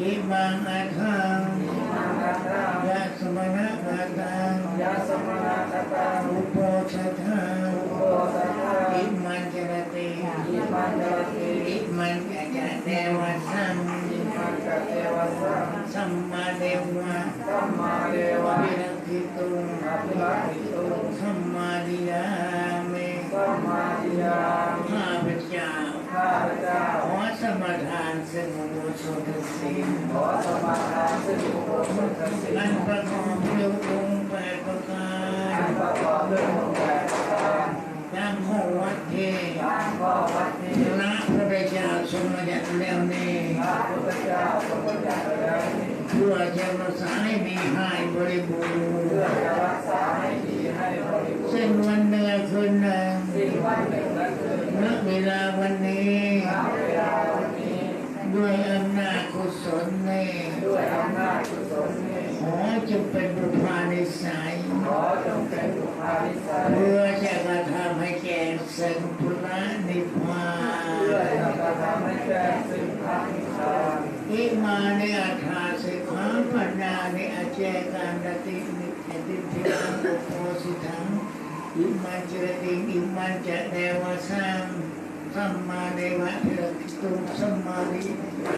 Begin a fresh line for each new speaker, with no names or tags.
อิมังอัฏฐัง
มังคัตตัง
ยะสมณะอัฏฐัง
ยาสมณะคัตตัง
อุปโภชัทัง
โพสัตตัง
อิมันจรติ
อิมันจรติ
อิมันจะจะเดวสัม
อิมันกเทวสัง
สัมมาเดวะ
สัมมาเดวะ
วิรัติตุานซึ่งอุโบสถศีล
ขอสมาทานซึ่งอุโบสถศีล
อันประกอบด้วยองค์แปดประกา
อั
ร
นประกอบด้วยองค์แปดประการ
ตามข้อวัดเท
ตามข้อวัดนี้
พระพุทธเจ้าทรงบัญญัติแล้วนี้
พระพุทธเจ้าทรงบัญญัติไว้แล้วนี้
เพื่อจะรักษาให้ดีให้บริบูร
เพื่อ
ณ์
จะรักษาให้ดีให้บริบูร
ซึ่ง
ณ์
วันคืนหนึ่ง
สิ้นวันหนึ่งและคืนหนึ่ง
เวลาวันนี้
ณเวลาวันนี้
ด้วยอำนาจกุศลนี้
ด้วยอำนาจกุศลนี้
ขอจงเป็นบุพานิสัย
ขอจงเป็นบุพานิสัย
เพื่อจะกระทำให้แก่สังพุระนิพพา
เพื่อนจะกระทำให้แจ้งซึ่งพระนิพพาน
อิมาเนอัฏฐาสิกขาปัญญาเนอเจกันดตินิพติทิอังอุปโภสิทังอิมันจรติอิมันจะเดวสังสัมมา เดว